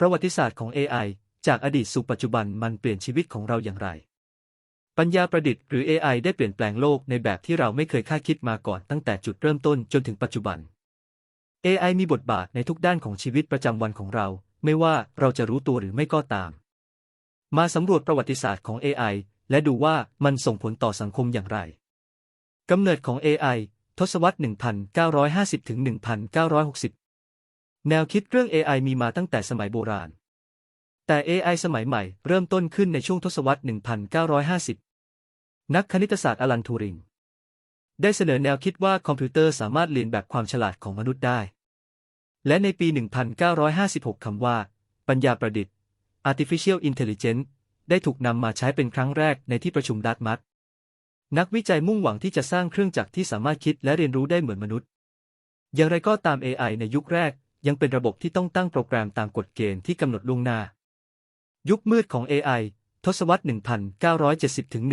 ประวัติศาสตร์ของ AI จากอดีตสู่ปัจจุบันมันเปลี่ยนชีวิตของเราอย่างไร ปัญญาประดิษฐ์หรือ AI ได้เปลี่ยนแปลงโลกในแบบที่เราไม่เคยคาดคิดมาก่อนตั้งแต่จุดเริ่มต้นจนถึงปัจจุบัน AI มีบทบาทในทุกด้านของชีวิตประจำวันของเรา ไม่ว่าเราจะรู้ตัวหรือไม่ก็ตาม มาสำรวจประวัติศาสตร์ของ AI และดูว่ามันส่งผลต่อสังคมอย่างไรกำเนิดของ AI ทศวรรษ 1950 ถึง 1960 แนวคิดเรื่อง AI มีมาตั้งแต่สมัยโบราณ แต่ AI สมัยใหม่เริ่มต้นขึ้นในช่วงทศวรรษ 1950 นักคณิตศาสตร์อลันทูริง ได้เสนอแนวคิดว่าคอมพิวเตอร์สามารถเรียนแบบความฉลาดของมนุษย์ได้ และในปี 1956 คำว่า ปัญญาประดิษฐ์ artificial intelligence ได้ถูกนำมาใช้เป็นครั้งแรกในที่ประชุมดัตมัดนักวิจัยมุ่งหวังที่จะสร้างเครื่องจักรที่สามารถคิดและเรียนรู้ได้เหมือนมนุษย์ อย่างไรก็ตาม AI ในยุคแรก ยังเป็นระบบที่ต้องตั้งโปรแกรมตามกฎเกณฑ์ที่กำหนดล่วงหน้า ยุคมืดของ AI ทศวรรษ 1970 ถึง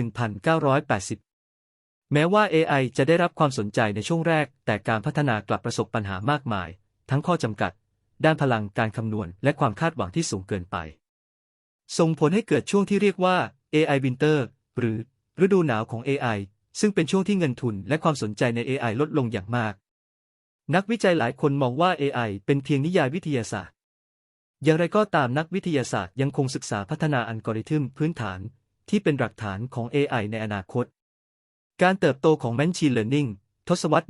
1980 แม้ว่า AI จะได้รับความสนใจในช่วงแรก แต่การพัฒนากลับประสบปัญหามากมาย ทั้งข้อจำกัด ด้านพลังการคำนวณ และความคาดหวังที่สูงเกินไป ส่งผลให้เกิดช่วงที่เรียกว่า AI Winter หรือฤดูหนาวของ AI ซึ่งเป็นช่วงที่เงินทุนและความสนใจใน AI ลดลงอย่างมาก นักวิจัยหลายคนมองว่า AI เป็นเพียงนิยายวิทยาศาสตร์ อย่างไรก็ตามนักวิทยาศาสตร์ยังคงศึกษาพัฒนาอัลกอริทึมพื้นฐาน ที่เป็นหลักฐานของ AI ในอนาคต การเติบโตของ Machine Learning ทศวรรษ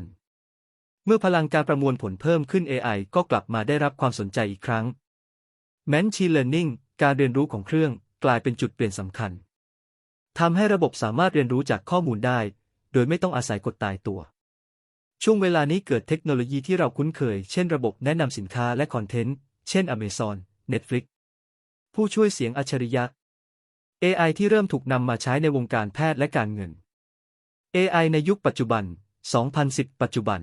1990-2000 เมื่อพลังการประมวลผลเพิ่มขึ้น AI ก็กลับมาได้รับความสนใจอีกครั้ง Machine Learning การเรียนรู้ของเครื่องกลายเป็นจุดเปลี่ยนสำคัญทำให้ระบบสามารถเรียนรู้จากข้อมูลได้ โดยไม่ต้องอาศัยกดตายตัว ช่วงเวลานี้เกิดเทคโนโลยีที่เราคุ้นเคย เช่นระบบแนะนำสินค้าและคอนเทนต์ เช่น Amazon Netflix ผู้ช่วยเสียงอัจฉริยะ AI ที่เริ่มถูกนำมาใช้ในวงการแพทย์และการเงิน AI ในยุคปัจจุบัน 2010 ปัจจุบัน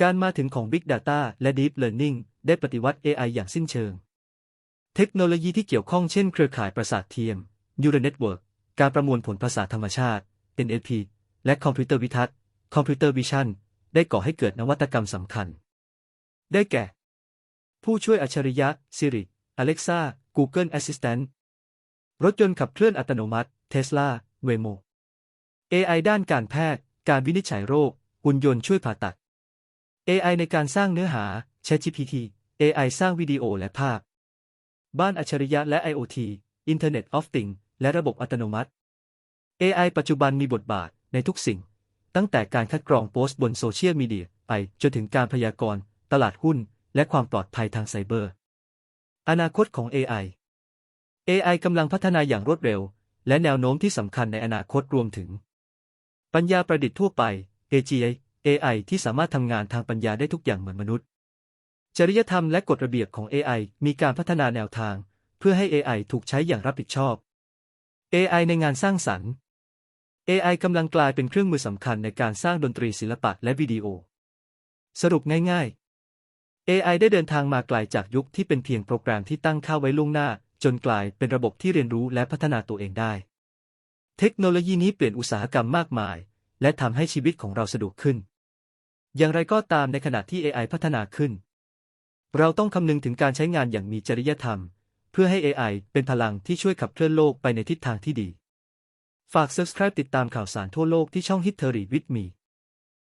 การมาถึงของ Big Data และ Deep Learning ได้ปฏิวัติ AI อย่างสิ้นเชิง เทคโนโลยีที่เกี่ยวข้องเช่นเครือข่ายประสาทเทียม Neural Network การประมวลผลภาษาธรรมชาติ NLP และคอมพิวเตอร์วิทัศน์ Computer Vision ได้ก่อให้เกิดนวัตกรรมสำคัญ ได้แก่ ผู้ช่วยอัจฉริยะ Siri Alexa Google Assistant รถยนต์ขับเคลื่อนอัตโนมัติ Tesla Waymo AI ด้านการแพทย์ การวินิจฉัยโรค หุ่นยนต์ช่วยผ่าตัด AI ในการสร้างเนื้อหา ChatGPT AI สร้างวิดีโอและภาพ บ้านอัจฉริยะและ IoT Internet of Things และระบบอัตโนมัติ AI ปัจจุบันมีบทบาทในทุกสิ่ง ตั้งแต่การคัดกรองโพสต์บนโซเชียลมีเดียไปจนถึงการพยากรณ์ ตลาดหุ้น และความปลอดภัยทางไซเบอร์ อนาคตของ AI AI กำลังพัฒนาอย่างรวดเร็ว และแนวโน้มที่สำคัญในอนาคตรวมถึง ปัญญาประดิษฐ์ทั่วไป AGI AI ที่สามารถทำงานทางปัญญาได้ทุกอย่างเหมือนมนุษย์ จริยธรรมและกฎระเบียบของ AI มีการพัฒนาแนวทาง เพื่อให้ AI ถูกใช้อย่างรับผิดชอบ AI ในงานสร้างสรรค์ AI กำลังกลายเป็นเครื่องมือสำคัญในการสร้างดนตรีศิลปะและวิดีโอ สรุปง่ายๆ AI ได้เดินทางมาไกลาจากยุคที่เป็นเพียงโปรแกรมที่ตั้งค่าไว้ล่วงหน้า จนกลายเป็นระบบที่เรียนรู้และพัฒนาตัวเองได้ เทคโนโลยีนี้เปลี่ยนอุตสาหกรรมมากมาย และทำให้ชีวิตของเราสะดวกขึ้น อย่างไรก็ตามในขณะที่ AI พัฒนาขึ้น เราต้องคำนึงถึงการใช้งานอย่างมีจริยธรรม เพื่อให้ AI เป็นพลังที่ช่วยขับเคลื่อนโลกไปในทิศทางที่ดี ฝาก Subscribe ติดตามข่าวสารทั่วโลกที่ช่อง History with me